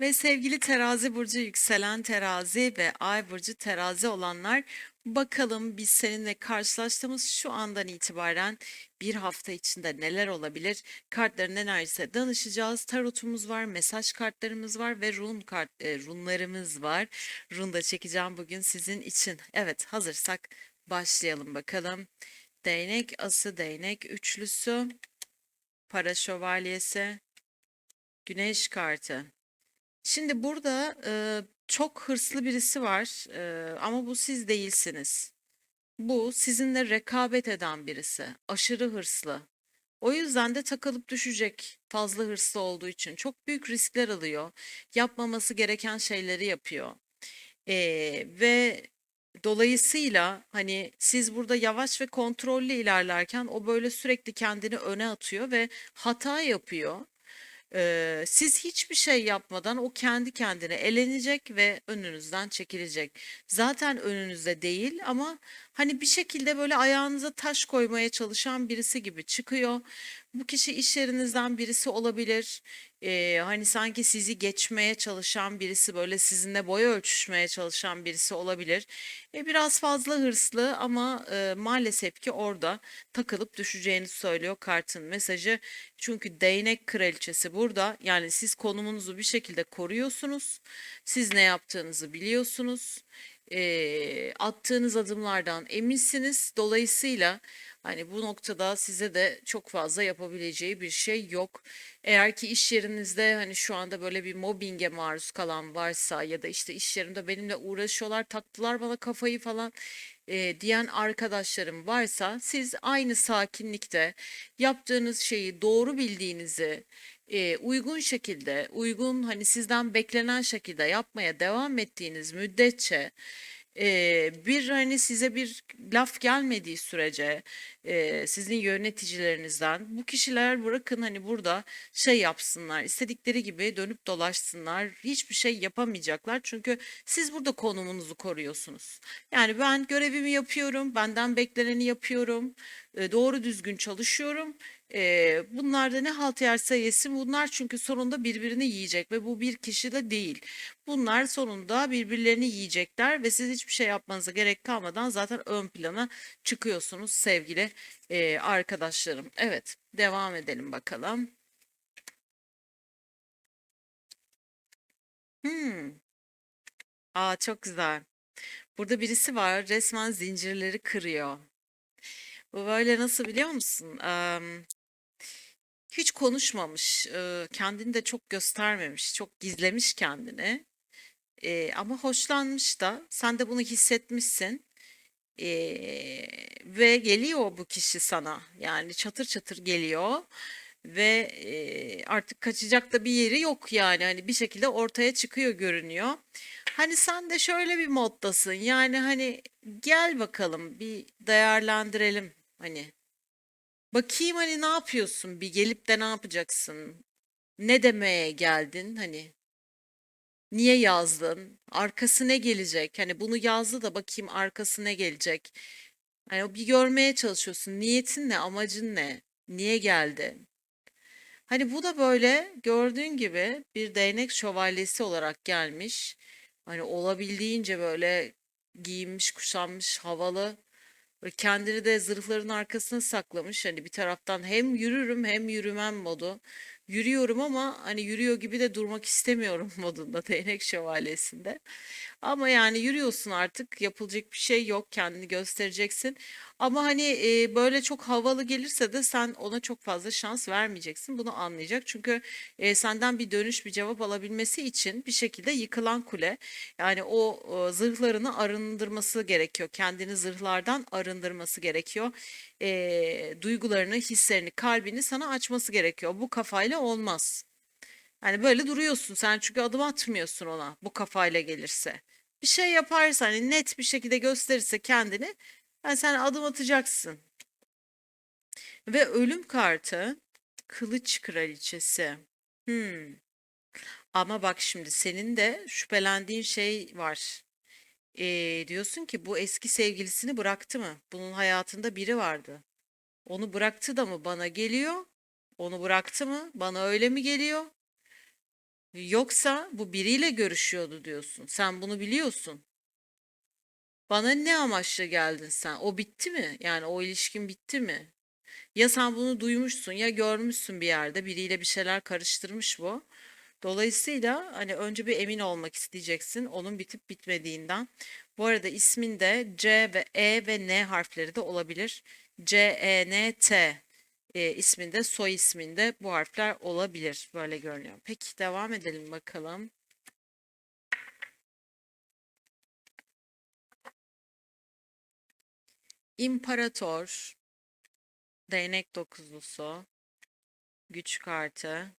Ve sevgili terazi burcu yükselen terazi ve ay burcu terazi olanlar bakalım biz seninle karşılaştığımız şu andan itibaren bir hafta içinde neler olabilir? Kartların enerjisine danışacağız. Tarotumuz var, mesaj kartlarımız var ve run kart e, runlarımız var. Run da çekeceğim bugün sizin için. Evet, hazırsak başlayalım bakalım. Değnek ası, değnek üçlüsü, para şövalyesi, güneş kartı. Şimdi burada e, çok hırslı birisi var e, ama bu siz değilsiniz. Bu sizinle rekabet eden birisi. Aşırı hırslı. O yüzden de takılıp düşecek fazla hırslı olduğu için. Çok büyük riskler alıyor. Yapmaması gereken şeyleri yapıyor. E, ve dolayısıyla hani siz burada yavaş ve kontrollü ilerlerken o böyle sürekli kendini öne atıyor ve hata yapıyor. Eee, siz hiçbir şey yapmadan o kendi kendine elenecek ve önünüzden çekilecek. Zaten önünüzde değil ama hani bir şekilde böyle ayağınıza taş koymaya çalışan birisi gibi çıkıyor. Bu kişi iş yerinizden birisi olabilir. Eee, hani sanki sizi geçmeye çalışan birisi böyle sizinle boy ölçüşmeye çalışan birisi olabilir. E, biraz fazla hırslı ama e, maalesef ki orada takılıp düşeceğini söylüyor kartın mesajı. Çünkü değnek kraliçesi burada. Yani siz konumunuzu bir şekilde koruyorsunuz. Siz ne yaptığınızı biliyorsunuz. E, attığınız adımlardan eminsiniz. Dolayısıyla hani bu noktada size de çok fazla yapabileceği bir şey yok. Eğer ki iş yerinizde hani şu anda böyle bir mobbinge maruz kalan varsa ya da işte iş yerimde benimle uğraşıyorlar, taktılar bana kafayı falan e, diyen arkadaşlarım varsa siz aynı sakinlikte yaptığınız şeyi doğru bildiğinizi e, uygun şekilde, uygun hani sizden beklenen şekilde yapmaya devam ettiğiniz müddetçe e, bir hani size bir laf gelmediği sürece e, sizin yöneticilerinizden bu kişiler bırakın hani burada şey yapsınlar istedikleri gibi dönüp dolaşsınlar hiçbir şey yapamayacaklar çünkü siz burada konumunuzu koruyorsunuz. Yani ben görevimi yapıyorum benden bekleneni yapıyorum e, doğru düzgün çalışıyorum Eee, bunlar da ne halt yerse yesin bunlar çünkü sonunda birbirini yiyecek ve bu bir kişi de değil. Bunlar sonunda birbirlerini yiyecekler ve siz hiçbir şey yapmanıza gerek kalmadan zaten ön plana çıkıyorsunuz sevgili eee, arkadaşlarım. Evet, devam edelim bakalım. Hmm. Aa çok güzel. Burada birisi var resmen zincirleri kırıyor. Bu böyle nasıl biliyor musun? Em, hiç konuşmamış, kendini de çok göstermemiş, çok gizlemiş kendini. Ama hoşlanmış da, sen de bunu hissetmişsin. Ve geliyor bu kişi sana, yani çatır çatır geliyor ve artık kaçacak da bir yeri yok yani hani bir şekilde ortaya çıkıyor görünüyor. Hani sen de şöyle bir moddasın yani hani gel bakalım bir değerlendirelim hani. Bakayım hani ne yapıyorsun? Bir gelip de ne yapacaksın? Ne demeye geldin? Hani niye yazdın? Arkası ne gelecek? Hani bunu yazdı da bakayım arkası ne gelecek? Hani bir görmeye çalışıyorsun. Niyetin ne? Amacın ne? Niye geldin? Hani bu da böyle gördüğün gibi bir değnek şövalyesi olarak gelmiş. Hani olabildiğince böyle giyinmiş, kuşanmış, havalı. Böyle kendini de zırhların arkasına saklamış. Hani bir taraftan hem yürürüm hem yürümem modu. Yürüyorum ama hani yürüyor gibi de durmak istemiyorum modunda değnek şövalyesinde. Ama yani yürüyorsun artık yapılacak bir şey yok kendini göstereceksin. Ama hani e, böyle çok havalı gelirse de sen ona çok fazla şans vermeyeceksin. Bunu anlayacak. Çünkü e, senden bir dönüş bir cevap alabilmesi için bir şekilde yıkılan kule yani o, o zırhlarını arındırması gerekiyor. Kendini zırhlardan arındırması gerekiyor. E, duygularını, hislerini, kalbini sana açması gerekiyor. Bu kafayla olmaz. Yani böyle duruyorsun sen çünkü adım atmıyorsun ona bu kafayla gelirse. Bir şey yaparsa hani net bir şekilde gösterirse kendini yani sen adım atacaksın. Ve ölüm kartı kılıç kraliçesi. Hmm. Ama bak şimdi senin de şüphelendiğin şey var. Ee, diyorsun ki bu eski sevgilisini bıraktı mı? Bunun hayatında biri vardı. Onu bıraktı da mı bana geliyor? Onu bıraktı mı? Bana öyle mi geliyor? Yoksa bu biriyle görüşüyordu diyorsun. Sen bunu biliyorsun. Bana ne amaçla geldin sen? O bitti mi? Yani o ilişkin bitti mi? Ya sen bunu duymuşsun ya görmüşsün bir yerde biriyle bir şeyler karıştırmış bu. Dolayısıyla hani önce bir emin olmak isteyeceksin onun bitip bitmediğinden. Bu arada isminde C ve E ve N harfleri de olabilir. C, E, N, T e, isminde, soy isminde bu harfler olabilir. Böyle görünüyor. Peki devam edelim bakalım. İmparator, değnek dokuzlusu, güç kartı.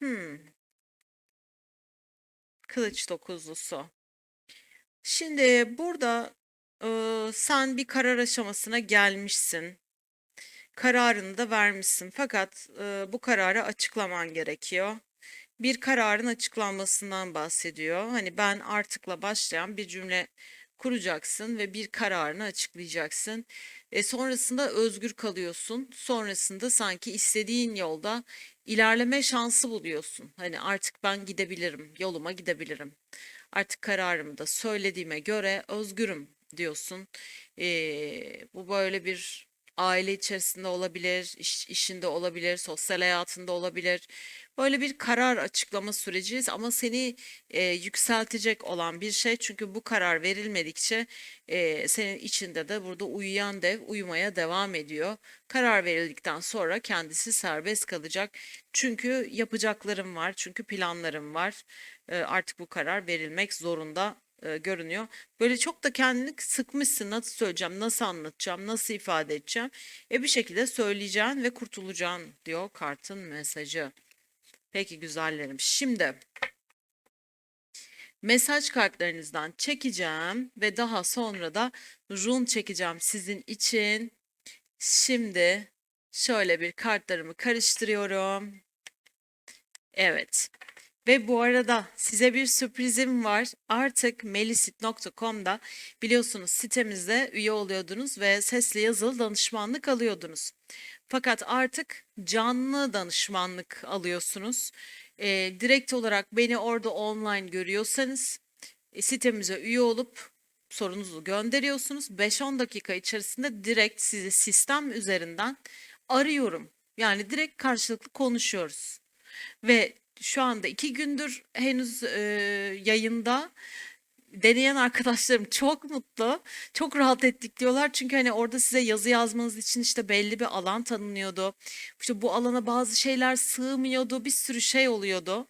Hmm, kılıç dokuzlusu. Şimdi burada e, sen bir karar aşamasına gelmişsin. Kararını da vermişsin. Fakat e, bu kararı açıklaman gerekiyor. Bir kararın açıklanmasından bahsediyor. Hani ben artıkla başlayan bir cümle kuracaksın ve bir kararını açıklayacaksın. E, sonrasında özgür kalıyorsun. Sonrasında sanki istediğin yolda ilerleme şansı buluyorsun. Hani artık ben gidebilirim, yoluma gidebilirim. Artık kararımı da söylediğime göre özgürüm diyorsun. E, bu böyle bir aile içerisinde olabilir, iş, işinde olabilir, sosyal hayatında olabilir. Böyle bir karar açıklama süreci ama seni e, yükseltecek olan bir şey. Çünkü bu karar verilmedikçe e, senin içinde de burada uyuyan dev uyumaya devam ediyor. Karar verildikten sonra kendisi serbest kalacak. Çünkü yapacaklarım var, çünkü planlarım var. E, artık bu karar verilmek zorunda e, görünüyor. Böyle çok da kendini sıkmışsın. Nasıl söyleyeceğim, nasıl anlatacağım, nasıl ifade edeceğim. E bir şekilde söyleyeceğim ve kurtulacaksın diyor kartın mesajı. Peki güzellerim. Şimdi mesaj kartlarınızdan çekeceğim ve daha sonra da run çekeceğim sizin için. Şimdi şöyle bir kartlarımı karıştırıyorum. Evet. Ve bu arada size bir sürprizim var. Artık melisit.com'da biliyorsunuz sitemizde üye oluyordunuz ve sesli yazılı danışmanlık alıyordunuz. Fakat artık canlı danışmanlık alıyorsunuz. E, direkt olarak beni orada online görüyorsanız e, sitemize üye olup sorunuzu gönderiyorsunuz. 5-10 dakika içerisinde direkt sizi sistem üzerinden arıyorum. Yani direkt karşılıklı konuşuyoruz. Ve şu anda iki gündür henüz e, yayında deneyen arkadaşlarım çok mutlu. Çok rahat ettik diyorlar. Çünkü hani orada size yazı yazmanız için işte belli bir alan tanınıyordu. İşte bu alana bazı şeyler sığmıyordu. Bir sürü şey oluyordu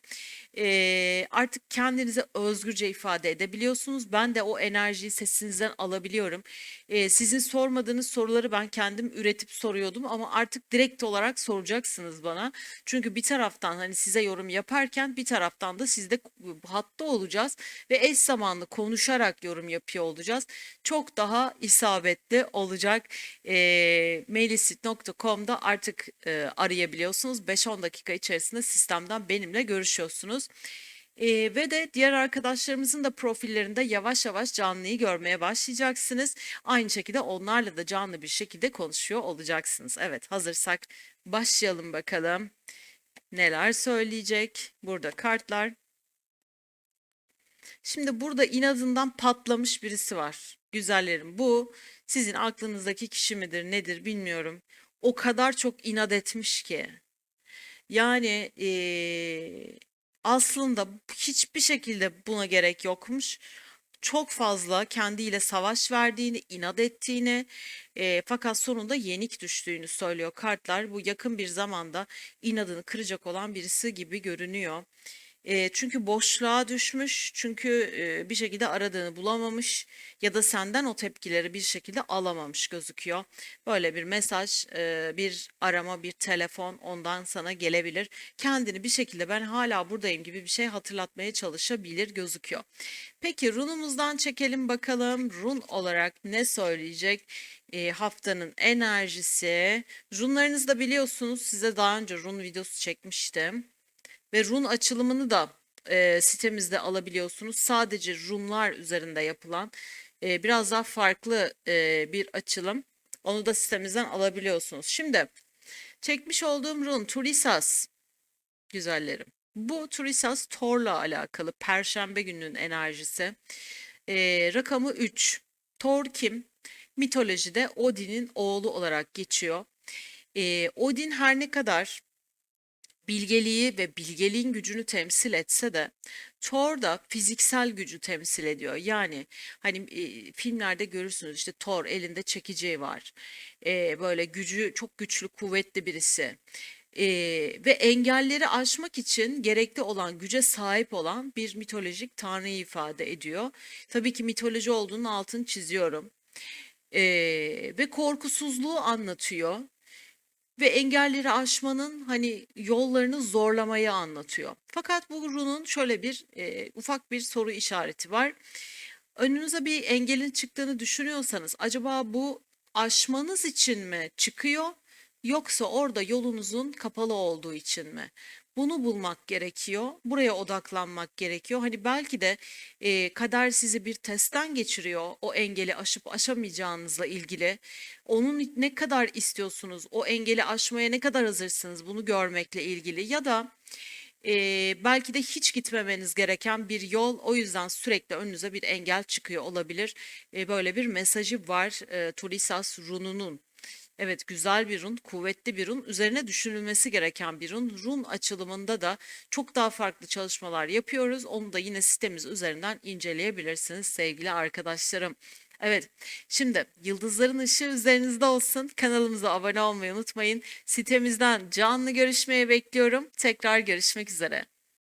e, artık kendinizi özgürce ifade edebiliyorsunuz. Ben de o enerjiyi sesinizden alabiliyorum. E, sizin sormadığınız soruları ben kendim üretip soruyordum ama artık direkt olarak soracaksınız bana. Çünkü bir taraftan hani size yorum yaparken bir taraftan da sizde hatta olacağız ve eş zamanlı konuşarak yorum yapıyor olacağız. Çok daha isabetli olacak. E, mailisit.com'da artık e, arayabiliyorsunuz. 5-10 dakika içerisinde sistemden benimle görüşüyorsunuz. Ee, ve de diğer arkadaşlarımızın da profillerinde yavaş yavaş canlıyı görmeye başlayacaksınız. Aynı şekilde onlarla da canlı bir şekilde konuşuyor olacaksınız. Evet hazırsak başlayalım bakalım. Neler söyleyecek? Burada kartlar. Şimdi burada inadından patlamış birisi var. Güzellerim bu sizin aklınızdaki kişi midir nedir bilmiyorum. O kadar çok inat etmiş ki. Yani eee, aslında hiçbir şekilde buna gerek yokmuş. Çok fazla kendiyle savaş verdiğini, inat ettiğini, eee, fakat sonunda yenik düştüğünü söylüyor kartlar. Bu yakın bir zamanda inadını kıracak olan birisi gibi görünüyor. E, çünkü boşluğa düşmüş, çünkü e, bir şekilde aradığını bulamamış ya da senden o tepkileri bir şekilde alamamış gözüküyor. Böyle bir mesaj, e, bir arama, bir telefon ondan sana gelebilir. Kendini bir şekilde ben hala buradayım gibi bir şey hatırlatmaya çalışabilir gözüküyor. Peki runumuzdan çekelim bakalım. Run olarak ne söyleyecek? E, haftanın enerjisi. Runlarınızı da biliyorsunuz. Size daha önce run videosu çekmiştim. Ve run açılımını da e, sitemizde alabiliyorsunuz. Sadece runlar üzerinde yapılan e, biraz daha farklı e, bir açılım. Onu da sitemizden alabiliyorsunuz. Şimdi çekmiş olduğum run Turisas. güzellerim. Bu Turisas Thor'la alakalı Perşembe gününün enerjisi. Ee, rakamı 3. Thor kim? Mitolojide Odin'in oğlu olarak geçiyor. Ee, Odin her ne kadar bilgeliği ve bilgeliğin gücünü temsil etse de Thor da fiziksel gücü temsil ediyor. Yani hani e, filmlerde görürsünüz işte Thor elinde çekeceği var. E, böyle gücü çok güçlü, kuvvetli birisi. E, ve engelleri aşmak için gerekli olan güce sahip olan bir mitolojik tanrıyı ifade ediyor. Tabii ki mitoloji olduğunun altını çiziyorum. E, ve korkusuzluğu anlatıyor ve engelleri aşmanın hani yollarını zorlamayı anlatıyor. Fakat bu runun şöyle bir e, ufak bir soru işareti var. Önünüze bir engelin çıktığını düşünüyorsanız acaba bu aşmanız için mi çıkıyor yoksa orada yolunuzun kapalı olduğu için mi? Bunu bulmak gerekiyor. Buraya odaklanmak gerekiyor. Hani belki de e, kader sizi bir testten geçiriyor. O engeli aşıp aşamayacağınızla ilgili. Onun ne kadar istiyorsunuz? O engeli aşmaya ne kadar hazırsınız? Bunu görmekle ilgili. Ya da e, belki de hiç gitmemeniz gereken bir yol. O yüzden sürekli önünüze bir engel çıkıyor olabilir. E, böyle bir mesajı var e, Tulisas rununun. Evet güzel bir run, kuvvetli bir run, üzerine düşünülmesi gereken bir run. Run açılımında da çok daha farklı çalışmalar yapıyoruz. Onu da yine sitemiz üzerinden inceleyebilirsiniz sevgili arkadaşlarım. Evet, şimdi yıldızların ışığı üzerinizde olsun. Kanalımıza abone olmayı unutmayın. Sitemizden canlı görüşmeye bekliyorum. Tekrar görüşmek üzere.